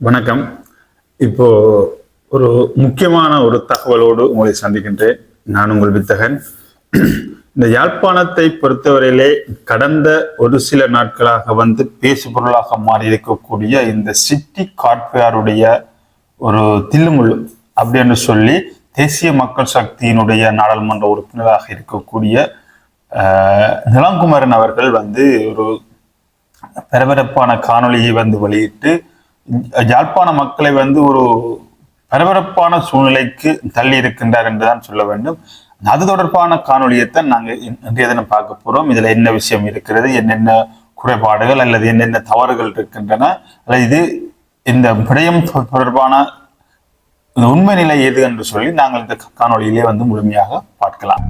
வணக்கம். இப்போ ஒரு முக்கியமான ஒரு தகவலோடு உங்களை சந்திக்கின்றேன். நான் உங்கள் வித்தகன். இந்த யாழ்ப்பாணத்தை பொறுத்தவரையிலே கடந்த ஒரு சில நாட்களாக வந்து பேசுபொருளாக மாறி இருக்கக்கூடிய இந்த சிட்டி கார்பேருடைய ஒரு தில்லுமுள்ளு அப்படின்னு சொல்லி தேசிய மக்கள் சக்தியினுடைய நாடாளுமன்ற உறுப்பினராக இருக்கக்கூடிய ஆஹ், நிலாங்குமரன் அவர்கள் வந்து ஒரு பரபரப்பான காணொளியை வந்து வெளியிட்டு யாழ்ப்பாண மக்களை வந்து ஒரு பரபரப்பான சூழ்நிலைக்கு தள்ளி இருக்கின்றார் என்றுதான் சொல்ல வேண்டும். அது தொடர்பான காணொலியைத்தான் நாங்கள் இன்றைய தினம் பார்க்க போறோம். இதுல என்ன விஷயம் இருக்கிறது என்னென்ன குறைபாடுகள் அல்லது என்னென்ன தவறுகள் இருக்கின்றன அல்லது இது இந்த விடயம் தொடர்பான உண்மை நிலை எது என்று சொல்லி நாங்கள் இந்த காணொலியிலே வந்து முழுமையாக பார்க்கலாம்.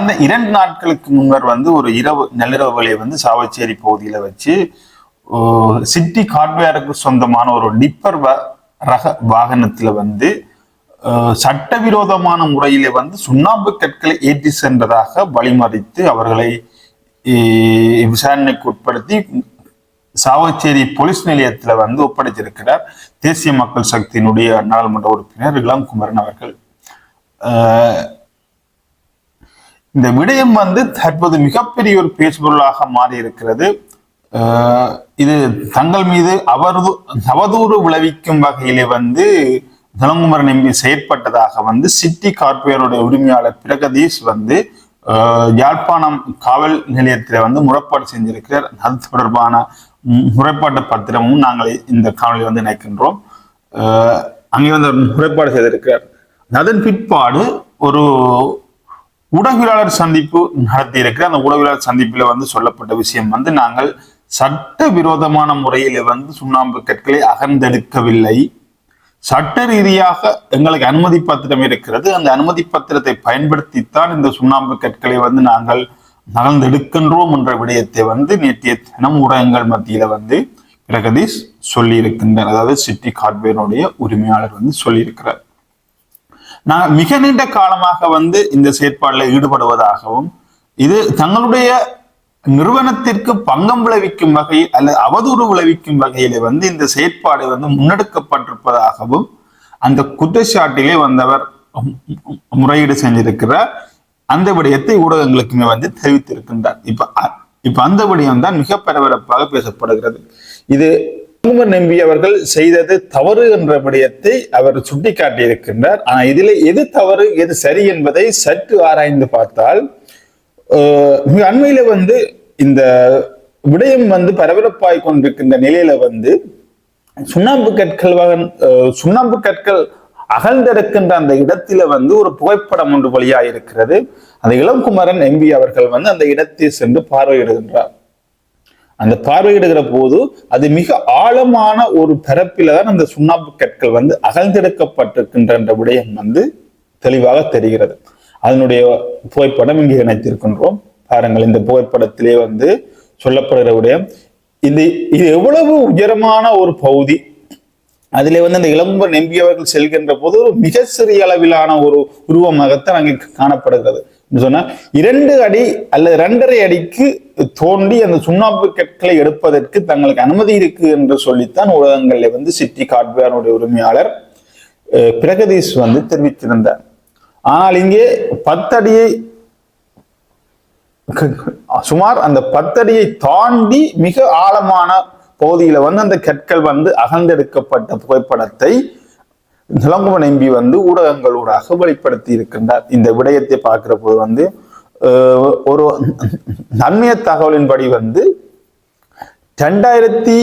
அந்த இரண்டு நாட்களுக்கு முன்னர் வந்து ஒரு இரவு நள்ளிரவு வேளையை வந்து சாவச்சேரி பகுதியில் வச்சு சிட்டி ஹார்ட்வேருக்கு சொந்தமான ஒரு டிப்பர் வ- ரக வாகனத்தில் வந்து சட்டவிரோதமான முறையில வந்து சுண்ணாம்பு கற்களை ஏற்றி சென்றதாக வழிமறித்து அவர்களை விசாரணைக்கு உட்படுத்தி சாவச்சேரி போலீஸ் நிலையத்துல வந்து ஒப்படைத்திருக்கிறார். தேசிய மக்கள் சக்தியினுடைய நாடாளுமன்ற உறுப்பினர் இளங்குமரன் அவர்கள். இந்த விடயம் வந்து தற்போது மிகப்பெரிய ஒரு பேசுபொருளாக மாறி இருக்கிறது இது தங்கள் மீது அவரது அவதூறு விளைவிக்கும் வகையிலே வந்து தினங்குமரன் எம்பி செயற்பட்டதாக வந்து சிட்டி கார்பரேருடைய உரிமையாளர் பிரகதீஷ் வந்து யாழ்ப்பாணம் காவல் நிலையத்தில் வந்து முறைப்பாடு செஞ்சிருக்கிறார். அது தொடர்பான முறைப்பாட்டு பத்திரமும் நாங்கள் இந்த காணொலி வந்து நினைக்கின்றோம் அங்கே வந்து முறைப்பாடு செய்திருக்கிறார். அதன் பிற்பாடு ஒரு உடவியலாளர் சந்திப்பு நடத்தியிருக்கிற அந்த உடவியலாளர் சந்திப்பில் வந்து சொல்லப்பட்ட விஷயம் வந்து நாங்கள் சட்ட விரோதமான முறையில் வந்து சுண்ணாம்பு கற்களை அகர்ந்தெடுக்கவில்லை. சட்ட ரீதியாக எங்களுக்கு அனுமதி பத்திரம் இருக்கிறது. அந்த அனுமதி பத்திரத்தை பயன்படுத்தித்தான் இந்த சுண்ணாம்பு கற்களை வந்து நாங்கள் நகர்ந்தெடுக்கின்றோம் என்ற விடயத்தை வந்து நேற்றைய தினம் ஊடகங்கள் மத்தியில வந்து பிரகதீஷ் சொல்லியிருக்கின்றனர் அதாவது சிட்டி கார்பேனுடைய உரிமையாளர் வந்து சொல்லியிருக்கிறார். நான் மிக நீண்ட காலமாக வந்து இந்த செயற்பாட்டில் ஈடுபடுவதாகவும் இது தங்களுடைய நிறுவனத்திற்கு பங்கம் விளைவிக்கும் வகையில் அல்லது அவதூறு விளைவிக்கும் வகையில வந்து இந்த செயற்பாடு வந்து முன்னெடுக்கப்பட்டிருப்பதாகவும் அந்த குற்றச்சாட்டிலே வந்தவர் முறையீடு செஞ்சிருக்கிறார் அந்த விடயத்தை ஊடகங்களுக்குமே வந்து தெரிவித்திருக்கின்றார். இப்ப அ- இப்ப அந்த விடயம் தான் மிக பரபரப்பாக பேசப்படுகிறது. இது குமர் நம்பி அவர்கள் செய்தது தவறு என்ற விடயத்தை அவர் சுட்டிக்காட்டியிருக்கின்றார். ஆனால் இதில் எது தவறு எது சரி என்பதை சற்று ஆராய்ந்து பார்த்தால் அண்மையில் மிக அண்மையில வந்து இந்த விடயம் வந்து பரபரப்பாய் கொண்டிருக்கின்ற நிலையில வந்து சுண்ணாம்பு கற்கள் வகன் சுண்ணாம்பு கற்கள் அகழ்ந்திருக்கின்ற அந்த இடத்தில வந்து ஒரு புகைப்படம் ஒன்று வழியாக இருக்கிறது அந்த இளம்குமரன் எம்பி அவர்கள் வந்து அந்த இடத்தை சென்று பார்வையிடுகின்றார். அந்த பார்வையிடுகிற போது அது மிக ஆழமான ஒரு பரப்பில தான் அந்த சுண்ணாம்பு கற்கள் வந்து அகழ்ந்தெடுக்கப்பட்டிருக்கின்ற விடயம் வந்து தெளிவாக தெரிகிறது. அதனுடைய புகைப்படம் இங்கே இணைத்திருக்கின்றோம். பாருங்கள் இந்த புகைப்படத்திலே வந்து சொல்லப்படுகிற விடயம். இது இது எவ்வளவு உயரமான ஒரு பகுதி. அதிலே வந்து அந்த இளம்ப நம்பியவர்கள் செல்கின்ற போது ஒரு மிக சிறிய அளவிலான ஒரு உருவமாகத்தான் அங்கே காணப்படுகிறது. சொன்னா இரண்டு அடி அல்லது இரண்டரை அடிக்கு தோண்டி அந்த சுண்ணாம்பு கற்களை எடுப்பதற்கு தங்களுக்கு அனுமதி இருக்கு என்று சொல்லித்தான் ஊடகங்களில் வந்து சிட்டி காட்வேனுடைய உரிமையாளர் அஹ், பிரகதீஷ் வந்து தெரிவித்திருந்தார். ஆனால் இங்கே பத்தடியை சுமார் அந்த பத்தடியை தாண்டி மிக ஆழமான பகுதியில வந்து அந்த கற்கள் வந்து அகழ்ந்தெடுக்கப்பட்ட புகைப்படத்தை நிலங்குமன் எம்பி வந்து ஊடகங்களூடாக வெளிப்படுத்தி இருக்கின்றார். இந்த விடயத்தை பார்க்கிற போது வந்து ஒரு நன்மைய தகவலின்படி வந்து ரெண்டாயிரத்தி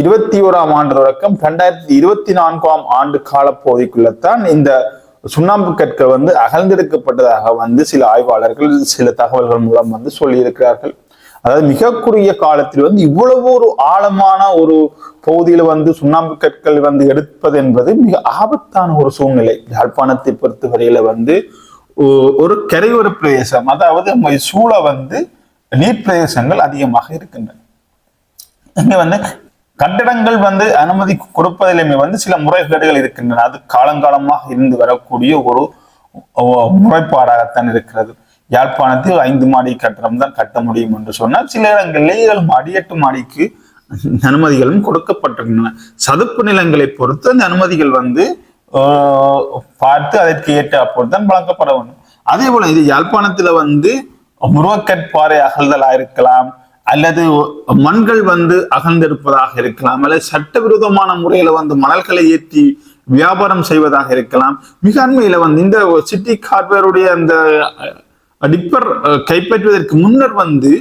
இருபத்தி ஓராம் ஆண்டு தொடக்கம் ரெண்டாயிரத்தி இருபத்தி நான்காம் ஆண்டு காலப்பகுதிக்குள்ளத்தான் இந்த சுண்ணாம்பு கற்கள் வந்து அகழ்ந்தெடுக்கப்பட்டதாக வந்து சில ஆய்வாளர்கள் சில தகவல்கள் மூலம் வந்து சொல்லியிருக்கிறார்கள். அதாவது மிக குறுகிய காலத்தில் வந்து இவ்வளவு ஒரு ஆழமான ஒரு பகுதியில் வந்து சுண்ணாம்பு கற்கள் வந்து எடுப்பது என்பது மிக ஆபத்தான ஒரு சூழ்நிலை. யாழ்ப்பாணத்தை பொறுத்தவரையில வந்து ஒரு கரையோர பிரதேசம் அதாவது நம்ம சூழ வந்து நீர் பிரதேசங்கள் அதிகமாக இருக்கின்றன. இங்க வந்து கட்டடங்கள் வந்து அனுமதி கொடுப்பதிலுமே வந்து சில முறைகேடுகள் இருக்கின்றன. அது காலங்காலமாக இருந்து வரக்கூடிய ஒரு முறைப்பாடாகத்தான் இருக்கிறது. யாழ்ப்பாணத்தில் ஐந்து மாடி கட்டடம் தான் கட்ட முடியும் என்று சொன்னால் சில இடங்களில் ஏழு மாடி எட்டு மாடிக்கு அனுமதிகளும் கொடுக்கப்பட்டிருக்கின்றன. சதுப்பு நிலங்களை பொறுத்து அந்த அனுமதிகள் வந்து பார்த்து அதற்கு ஏற்ற தான் வழங்கப்பட வேண்டும். அதே போல இது யாழ்ப்பாணத்துல வந்து முருகக்கற்பாறை அகழ்தலாக இருக்கலாம் அல்லது மண்கள் வந்து அகழ்ந்திருப்பதாக இருக்கலாம் அல்லது சட்டவிரோதமான முறையில வந்து மணல்களை ஏற்றி வியாபாரம் செய்வதாக இருக்கலாம். மிக அண்மையில வந்து இந்த சிட்டி கார்வேருடைய அந்த டிப்பர் கைப்பற்றுவதற்கு முன்னர் வந்து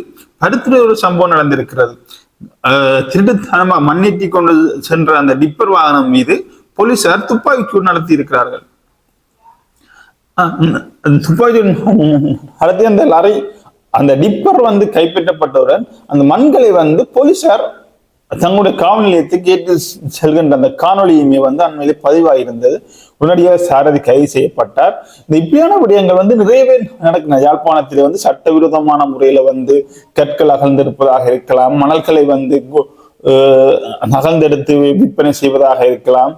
பருத்துறை ஒரு சம்பவம் நடந்திருக்கிறது. அஹ், திருட்டுத்தனமா மண்ணேற்றி கொண்டு சென்ற அந்த டிப்பர் வாகனம் மீது போலீசார் துப்பாக்கிச்சூடு நடத்தி இருக்கிறார்கள் அஹ் உம் துப்பாக்கி அந்த லாரி அந்த டிப்பர் வந்து கைப்பற்றப்பட்டவுடன் அந்த மண்களை வந்து போலீசார் தங்களுடைய காவல் நிலையத்துக்கு ஏற்று செல்கின்ற அந்த காணொளியுமே வந்து அண்மையிலே பதிவாயிருந்தது. உடனடியாக சாரதி கைது செய்யப்பட்டார். இந்த இப்படியான விடயங்கள் வந்து நிறையவே நடக்கின. யாழ்ப்பாணத்திலே வந்து சட்டவிரோதமான முறையில வந்து கற்கள் அகழ்ந்திருப்பதாக இருக்கலாம். மணல்களை வந்து நகர்ந்தெடுத்து விற்பனை செய்வதாக இருக்கலாம்.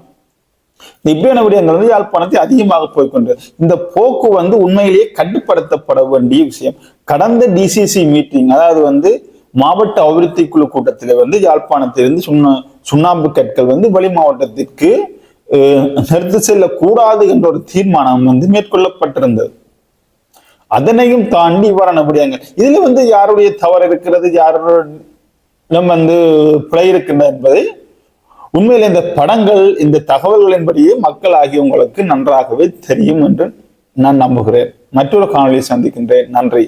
இப்படியான விடயங்கள் வந்து யாழ்ப்பாணத்தை அதிகமாக போய்க்கொண்டு இந்த போக்கு வந்து உண்மையிலேயே கட்டுப்படுத்தப்பட வேண்டிய விஷயம். கடந்த டிசிசி மீட்டிங் அதாவது வந்து மாவட்ட அபிவிருத்தி குழு கூட்டத்தில் வந்து யாழ்ப்பாணத்திலிருந்து சுண்ணா சுண்ணாம்பு கற்கள் வந்து வெளி மாவட்டத்திற்கு அஹ், நிறுத்தி செல்லக்கூடாது என்ற ஒரு தீர்மானம் வந்து மேற்கொள்ளப்பட்டிருந்தது. அதனையும் தாண்டி இவ்வாறான விடயங்கள் இதுல வந்து யாருடைய தவறு இருக்கிறது யாரிடம் வந்து பிழை இருக்கின்றது என்பதை உண்மையில் இந்த படங்கள் இந்த தகவல்களின்படியே மக்கள் ஆகியவங்களுக்கு நன்றாகவே தெரியும் என்று நான் நம்புகிறேன். மற்றொரு காணொலியை சந்திக்கின்றேன். நன்றி.